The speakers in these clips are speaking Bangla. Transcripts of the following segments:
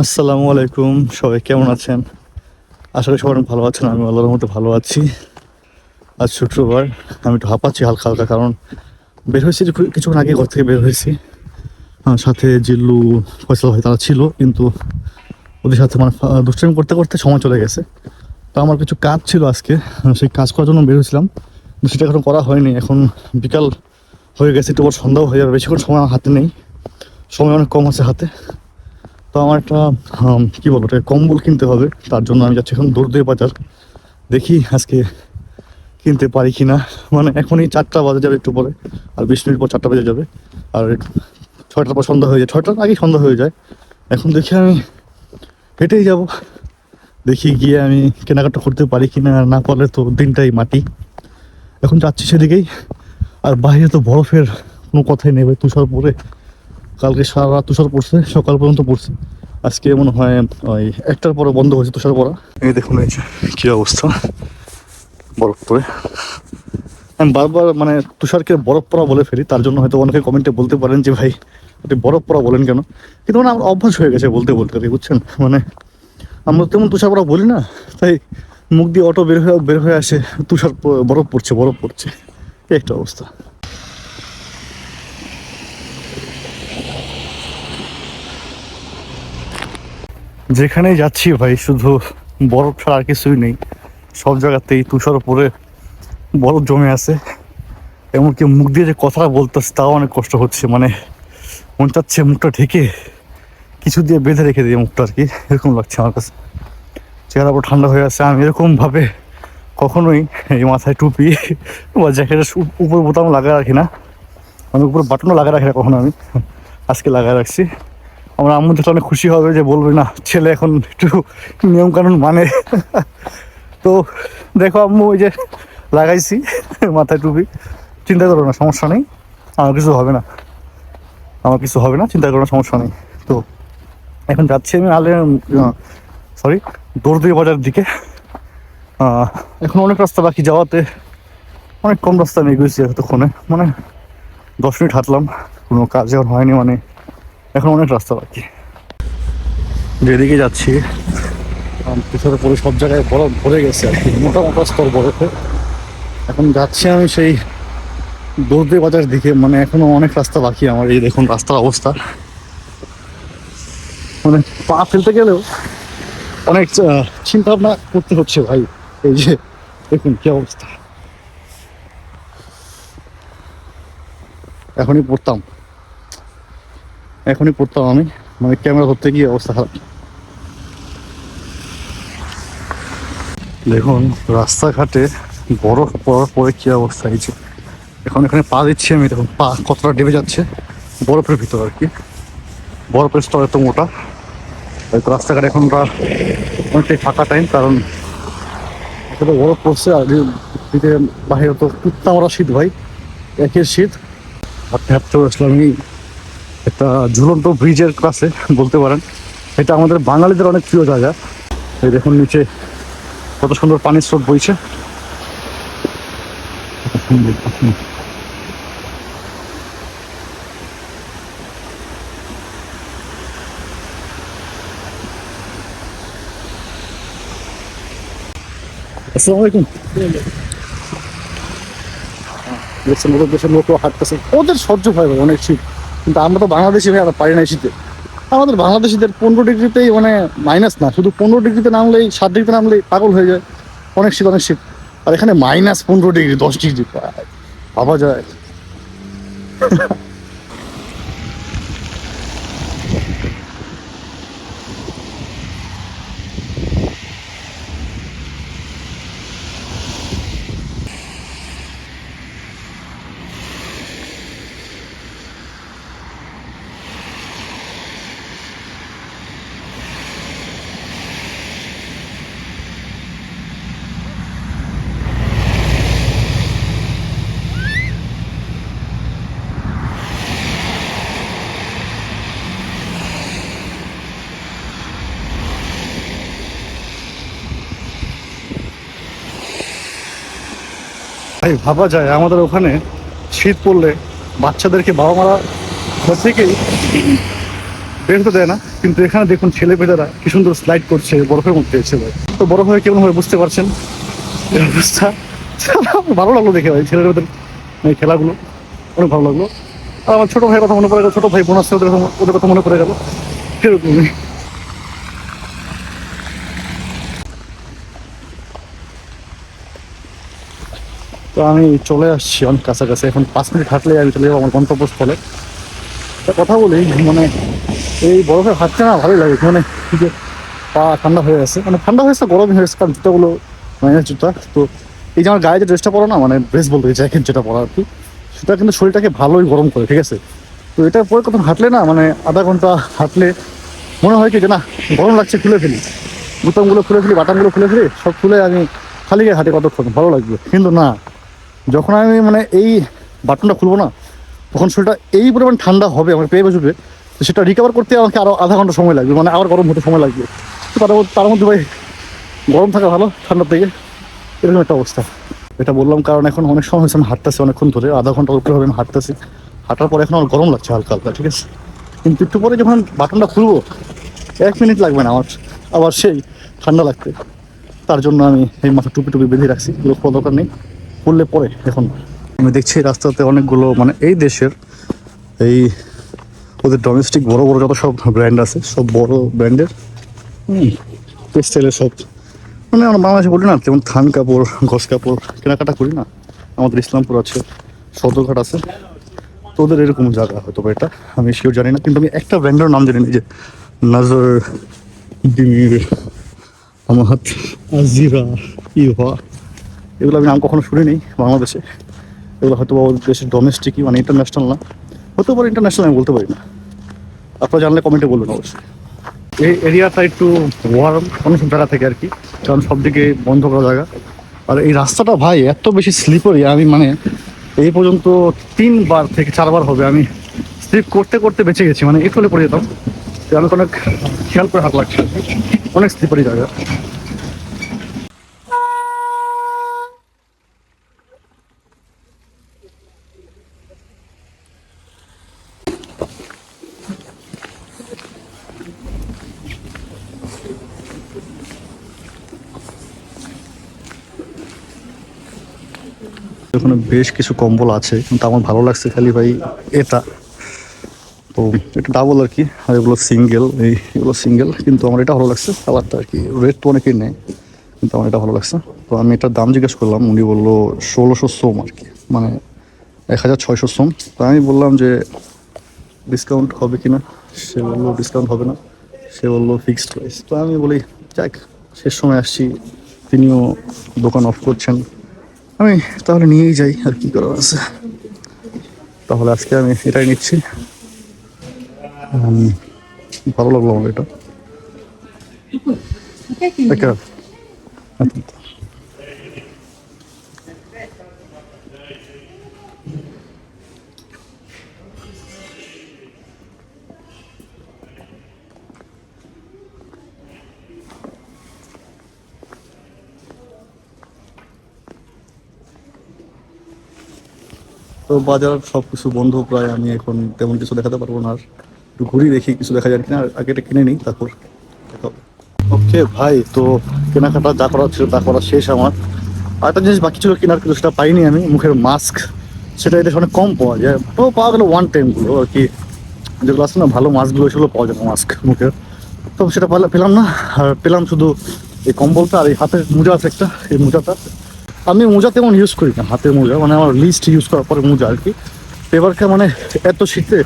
আসসালামু আলাইকুম, সবাই কেমন আছেন? আশা করি সবাই ভালো আছেন আমি আল্লাহর মতো ভালো আছি। আজ শুক্রবার, আমি একটু হাঁপাচ্ছি হালকা হালকা, কারণ বের হয়েছি কিছুক্ষণ আগে ঘর থেকে বের হয়েছি। সাথে জিল্লু, ফয়সাল ভাই তারা ছিল, কিন্তু ওদের সাথে মানে দুষ্টামি করতে করতে সময় চলে গেছে। তো আমার কিছু কাজ ছিল আজকে সেই কাজ করার জন্য বের হয়েছিলাম। সেটা এখন করা হয়নি, এখন বিকাল হয়ে গেছে, একটু সন্ধ্যাও হয়ে যাবে, বেশিক্ষণ সময় আমার হাতে নেই। সময় অনেক কম আছে হাতে। তো আমার একটা কি বলব, একটা কম্বল কিনতে হবে। তার জন্য আমি যাচ্ছি এখন দৌড়দুয়ে বাজার। দেখি আজকে কিনতে পারি কি না মানে এখনই চারটা বাজে যাবে একটু পরে, আর বিশ মিনিট পর চারটা বেজে যাবে। আর ছয়টার পর সন্ধ্যা হয়ে যায়। ছয়টার আগেই সন্ধ্যা হয়ে যায়। এখন দেখি আমি হেঁটেই যাব। দেখি গিয়ে আমি কেনাকাটা করতে পারি কি না না পারলে তো দিনটাই মাটি। এখন যাচ্ছি সেদিকেই। আর বাইরে তো বরফের কোনো কথাই নেবে তুষার পরে কালকে সারা রাত তুষার পড়ছে সকাল পর্যন্ত পড়ছে। আজকে মনে হয় ওই একটার পরে বন্ধ হয়েছে তুষার পড়া। এই দেখুন এই যে কি অবস্থা। বরফ পরে আমি বারবার মানে তুষারকে বরফ পড়া বলে ফেলি তার জন্য হয়তো অনেকে কমেন্টে বলতে পারেন যে ভাই আপনি বরফ পড়া বলেন কেন? কিন্তু মানে আমার অভ্যাস হয়ে গেছে বলতে বলতে বুঝছেন? মানে আমরা তেমন তুষার পড়া বলি না তাই মুখ দিয়ে অটো বের হয়ে বের হয়ে আসে তুষার বরফ পড়ছে বরফ পড়ছে। একটা অবস্থা। যেখানেই যাচ্ছি ভাই, শুধু বরফ ছাড়া আর কিছুই নেই। সব জায়গাতেই তুষার পরে বরফ জমে আছে। এমনকি মুখ দিয়ে যে কথাটা বলতেছে, তাও অনেক কষ্ট হচ্ছে। মানে মন চাচ্ছে মুখটা ঢেকে কিছু দিয়ে বেঁধে রেখে দিই মুখটা আর কি। এরকম লাগছে আমার কাছে। চেহারা পুরো ঠান্ডা হয়ে আছে। আমি এরকমভাবে কখনোই এই মাথায় টুপি বা জ্যাকেটের উপর বোতাম লাগায় রাখি না। মানে উপরে বাটনও লাগায় রাখি না কখনো আমি। আজকে লাগায় রাখছি। আমার আম্মু দেখলে অনেক খুশি হবে যে বলবে, না, ছেলে এখন একটু নিয়ম কানুন মানে। তো দেখো আম্মু, ওই যে লাগাইছি মাথায় টুপি। চিন্তা করো না, সমস্যা নেই। আমার কিছু হবে না। আমার কিছু হবে না, চিন্তা করো না, সমস্যা নেই। তো এখন যাচ্ছি আমি আলে সরি দৌড়দুই বাজার দিকে। এখন অনেক রাস্তা বাকি যাওয়াতে অনেক কম রাস্তা আমি এগিয়েছি এতক্ষণে। মানে দশ মিনিট হাঁটলাম, কোনো কাজ আর হয়নি মানে। এখন অনেক রাস্তা বাকি। যেদিকে যাচ্ছি পিছনে পরে সব জায়গায় বরফ ভরে গেছে আর কি মোটা মোটা স্তর বরফে। এখন যাচ্ছি আমি সেই দৌড়দে বাজার দিকে মানে এখনও অনেক রাস্তা বাকি আমার এই দেখুন রাস্তার অবস্থা। মানে পা ফেলতে গেলেও অনেক চিন্তা ভাবনা করতে হচ্ছে ভাই এই যে দেখুন কি অবস্থা। এখনই পড়তাম। এখনই পড়তাম আমি। মানে ক্যামেরা ধরতে গিয়ে অবস্থা খারাপ। দেখুন, রাস্তাঘাটে বরফ পড়ার পরে কি অবস্থা হয়েছে এখন এখানে পা দিচ্ছি আমি, দেখুন, পা কতটা ডেবে যাচ্ছে বরফের ভিতর আর কি। বরফের স্তর এত মোটা। হয়তো রাস্তাঘাট এখন অনেকটাই ফাঁকা টাইম কারণ এখানে বরফ পড়ছে আর বাইরে তো কুত্তা মারা শীত ভাই, একের শীত। হাঁটতে হাঁটতে আসলাম আমি একটা ঝুলন্ত ব্রিজের কাছে বলতে পারেন। এটা আমাদের বাঙালিদের অনেক প্রিয় জায়গা। এই দেখুন নিচে কত সুন্দর পানির স্রোত বইছে। দেশের লোকও হাঁটতেছে। ওদের সহ্য হয় অনেক শীত। কিন্তু আমরা তো বাংলাদেশি ভাই, আমরা পারি না শীতে আমাদের বাংলাদেশিদের পনেরো ডিগ্রিতেই মানে মাইনাস না, শুধু পনেরো ডিগ্রিতে নামলেই, সাত ডিগ্রিতে নামলেই পাগল হয়ে যায়। অনেক শীত অনেক শীত। আর এখানে মাইনাস পনেরো ডিগ্রি, দশ ডিগ্রি পাওয়া যায়। ভাই ভাবা যায়, আমাদের ওখানে শীত পড়লে বাচ্চাদেরকে বাবা মারা ঘর বের হতে দেয় না। কিন্তু এখানে দেখুন ছেলে মেয়েরা কি সুন্দর স্লাইড করছে, বরফের মধ্যে এসে ভাই। তো বরফ হয়ে কেমন হবে বুঝতে পারছেন? অবস্থা ভালো লাগল দেখে ভাই ছেলেদের ওদের এই খেলাগুলো অনেক ভালো লাগল। আর আমার ছোটো ভাইয়ের কথা মনে পড়ে গেল, ছোটো ভাই বোন ওদের কথা ওদের কথা মনে পড়ে গেল। সেরকমই তো আমি চলে আসছি অনেক কাছাকাছি। এখন পাঁচ মিনিট হাঁটলে আমি চলে যাব আমার গন্তব্যস্থলে। একটা কথা বলি মানে এই বরফে হাঁটতে না ভালোই লাগে। মানে যে পা ঠান্ডা হয়ে গেছে মানে ঠান্ডা হয়েছে গরমই হয়েছে কারণ জুতাগুলো মাইনাস জুতা। তো এই যে আমার গায়ে যে ড্রেসটা পরো না মানে ড্রেস বলতে জ্যাকেট যেটা পরা আর কি, সেটা কিন্তু শরীরটাকে ভালোই গরম করে, ঠিক আছে? তো এটা পরে কখন হাঁটলে না মানে আধা ঘণ্টা হাঁটলে মনে হয় কি যে না, গরম লাগছে, খুলে ফেলি। বুতামগুলো খুলে ফেলি বাটামগুলো খুলে ফেলি, সব খুলে আমি খালি গায়ে হাঁটি কতক্ষণ? ভালো লাগবে। কিন্তু না যখন আমি মানে এই বাটনটা খুলবো না, তখন শরীরটা এই পরিমাণ ঠান্ডা হবে আমার পেয়ে বসবে সেটা রিকভার করতে আমাকে আরও আধা ঘণ্টা সময় লাগবে মানে আবার গরম হতে সময় লাগবে। তার তার মধ্যে ভাই, গরম থাকা ভালো, ঠান্ডার থেকে এরকম একটা অবস্থা। এটা বললাম কারণ এখন অনেক সময় হয়েছে, আমি হাঁটতেছি অনেকক্ষণ ধরে, আধা ঘণ্টা উপরে হবে আমি হাঁটতেছি। হাঁটার পর এখন আমার গরম লাগছে হালকা হালকা, ঠিক আছে? কিন্তু একটু পরে যখন বাটনটা খুলবো, এক মিনিট লাগবে না আমার, আবার সেই ঠান্ডা লাগবে তার জন্য আমি এই মাথা টুপি টুপি বেঁধে রাখছি, কোনো দরকার নেই। করলে পরে এখন আমি দেখছি রাস্তাতে অনেকগুলো মানে এই দেশের এই ওদের ডোমেস্টিক বড় বড় যত সব ব্র্যান্ড আছে, সব বড় ব্র্যান্ডের টেক্সটাইলের সব মানে আমরা বাংলাদেশে বলি না, যেমন থান কাপড় ঘষ কাপড়, কেনাকাটা করি না। আমাদের ইসলামপুর আছে, সদরঘাট আছে, তো ওদের এরকম জায়গা হয়তো বা এটা, আমি শিওর জানি না, কিন্তু আমি একটা ব্র্যান্ডের নাম জানি না যে নজর ডিমির আমাহাত, আজিরা, ইহা। এগুলো আমি নাম কখনো শুনিনি বাংলাদেশে। এগুলো হয়তো বা দেশের ডোমেস্টিকই মানে ইন্টারন্যাশনাল না। হতে পারে ইন্টারন্যাশনাল আমি বলতে পারি না। আপনারা জানলে কমেন্টে বলবেন অবশ্যই। এই এরিয়াটা একটু ওয়ার্ম সব জায়গা থেকে আর কি কারণ সব দিকে বন্ধ করা জায়গা। আর এই রাস্তাটা ভাই এত বেশি স্লিপারি আমি মানে এই পর্যন্ত তিনবার থেকে চারবার হবে আমি স্লিপ করতে করতে বেঁচে গেছি মানে একটু পড়ে যেতাম। আমি অনেক খেয়াল করে হাত লাগছে অনেক স্লিপারি জায়গা। এখানে বেশ কিছু কম্বল আছে, কিন্তু আমার ভালো লাগছে খালি ভাই এটা। তো এটা ডাবল আর কি, আর এগুলো সিঙ্গেল এই এগুলো সিঙ্গেল কিন্তু আমার এটা ভালো লাগছে কালারটা আর কি। রেট তো অনেকেই নেই কিন্তু আমার এটা ভালো লাগছে। তো আমি এটার দাম জিজ্ঞেস করলাম, উনি বলল ষোলোশো সোম আর কি মানে এক হাজার ছয়শো সোম। তো আমি বললাম যে ডিসকাউন্ট হবে কি না সে বলল ডিসকাউন্ট হবে না, সে বলল ফিক্সড প্রাইস তো আমি বলি, যাক, শেষ সময় আসছি, তিনিও দোকান অফ করছেন। আমি তাহলে নিয়েই যাই আর কি করার আছে। তাহলে আজকে আমি এটাই নিচ্ছি। ভালো লাগল আমার এটা। তো বাজার সব কিছু বন্ধ, প্রায় আমি এখন তেমন কিছু দেখাতে পারব না। আর একটু ঘুরি দেখি কিছু দেখা যায় কিনা আগে এটা কিনে নিই, তারপর ওকে ভাই, তো কেনাকাটা যা করা ছিল তা করা শেষ আমার। আর একটা জিনিস বাকি ছিল কেনার, কিন্তু সেটা পাইনি আমি, মুখের মাস্ক সেটা এদের অনেক কম পাওয়া যায়। তো পাওয়া গেলো ওয়ান টাইমগুলো আর কি। যেগুলো আছে না, ভালো মাস্কগুলো সেগুলো পাওয়া যায় না মাস্ক মুখের তো সেটা পেলা- পেলাম না, আর পেলাম শুধু এই কম্বলটা আর এই হাতের মোজা আছে একটা, এই মোজাটা। আমি মোজা তেমন ইউজ করি না, হাতের মোজা মানে আমার লিস্ট ইউজ করার পরে মোজা আর কি। এবারকে মানে এত শীতে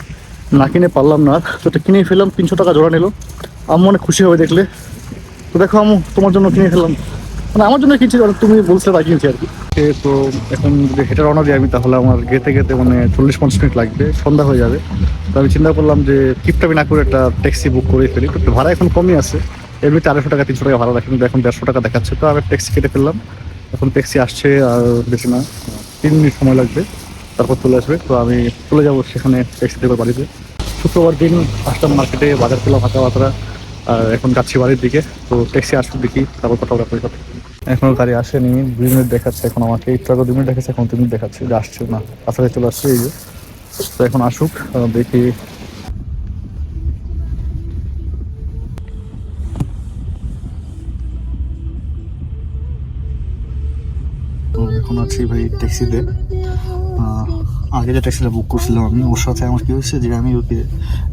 না কিনে পারলাম না তো এটা কিনে ফেললাম, তিনশো টাকা জোড়া নিল। আমি মনে খুশি হবে দেখলে। তো দেখো আমি তোমার জন্য কিনে ফেললাম। মানে আমার জন্য কিনছি আর তুমি বলতে তাই কিনছি আর কি। তো এখন যদি হেঁটে রওনা দিই আমি, তাহলে আমার গেতে গেতে মানে চল্লিশ পঞ্চাশ মিনিট লাগবে, সন্ধ্যা হয়ে যাবে। তো আমি চিন্তা করলাম যে কিপটাবি না করে একটা ট্যাক্সি বুক করে ফেলি। তো ভাড়া এখন কমই আছে। এমনিতে আড়াইশো টাকা, তিনশো টাকা ভাড়া রাখি, কিন্তু এখন দেড়শো টাকা দেখাচ্ছে। তো আমি ট্যাক্সি কেটে ফেললাম। এখন ট্যাক্সি আসছে আর বেশি না, তিন মিনিট সময় লাগবে, তারপর চলে আসবে। তো আমি চলে যাব সেখানে ট্যাক্সি থেকে বাড়িতে। শুক্রবার দিন আসলাম মার্কেটে বাজার পেলাম হাতা বাতরা আর এখন যাচ্ছি বাড়ির দিকে। তো ট্যাক্সি আসুক দেখি, তারপর কথা বলা কথা এখনও গাড়ি আসেনি, দুই মিনিট দেখাচ্ছে এখন আমাকে। একটু আগে দুই মিনিট দেখাচ্ছে, এখন তিন মিনিট দেখাচ্ছে, যে আসছে না। কাছাকাছি চলে আসছে, এই যে। তো এখন আসুক দেখি এখন আছি ভাই ট্যাক্সিতে আগে যে ট্যাক্সিটা বুক করছিলাম আমি, ওর সাথে আমার কী হয়েছে যে আমি ওকে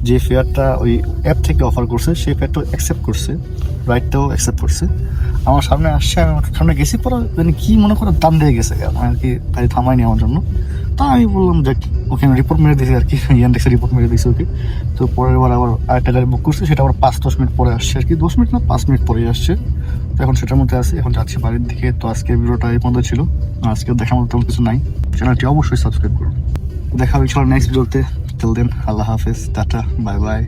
যে ফেয়ারটা ওই অ্যাপ থেকে অফার করছে, সেই ফেয়ারটাও অ্যাকসেপ্ট করছে রাইডটাও অ্যাকসেপ্ট করছে। আমার সামনে আসছে, আমি ওর সামনে গেছি, পরে মানে কী মনে করো দাম দিয়ে গেছে আমার আর কি গাড়ি থামায়নি আমার জন্য। তা আমি বললাম যে ওকে আমি রিপোর্ট মেরে দিয়েছি আর কি ইয়ান্ডেক্সে রিপোর্ট মেরে দিয়েছি ওকে। তো পরের বার আবার আরেকটা গাড়ি বুক করছি, সেটা আবার পাঁচ দশ মিনিট পরে আসছে আর কি। দশ মিনিট না, পাঁচ মিনিট পরে আসছে। এখন সেটার মধ্যে আছি, এখন যাচ্ছি বাড়ির দিকে। তো আজকের ভিডিওটা এই পর্যন্ত ছিল। আজকে দেখার মতো তেমন কিছু নাই। চ্যানেলটি অবশ্যই সাবস্ক্রাইব করুন। দেখা হবে নেক্সট ভিডিওতে তেল দেন আল্লাহ হাফেজ, টাটা বাই বাই